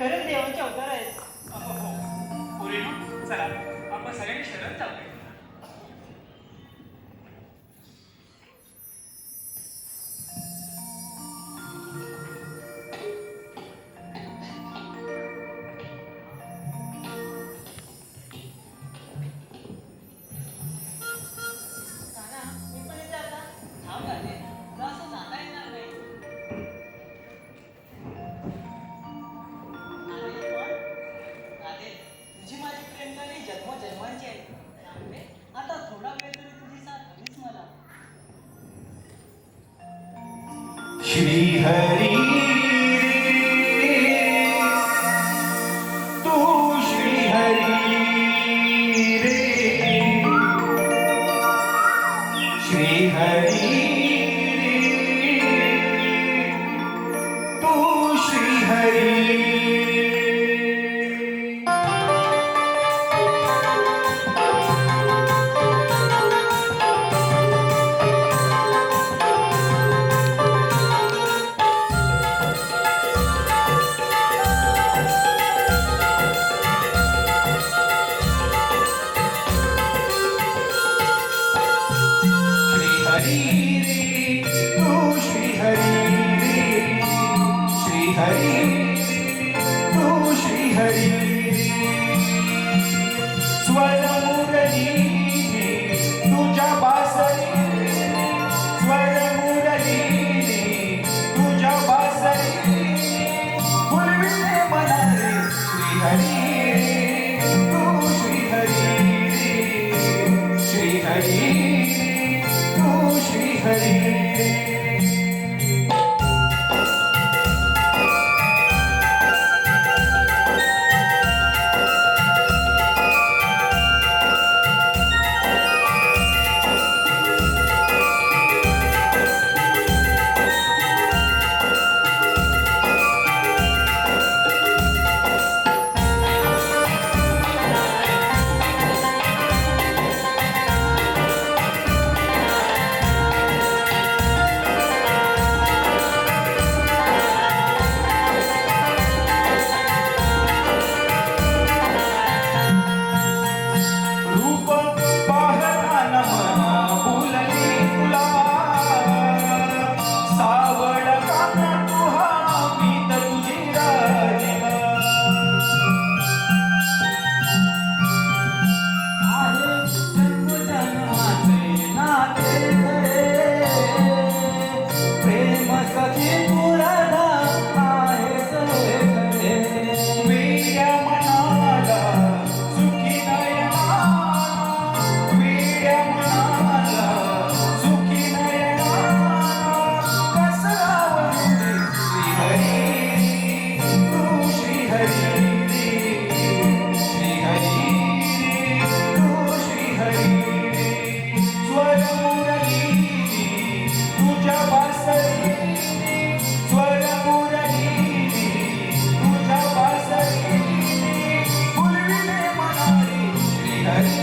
खरंच देवाचे अवतार आहेत हो, हो, हो. चला आपण सगळ्यांनी शरण जाऊया श्री हरि तू श्री श्री दूजा बासह ज्वय दूजा बासह श्री हरी श्री हरी श्री हरी श्री हरी That's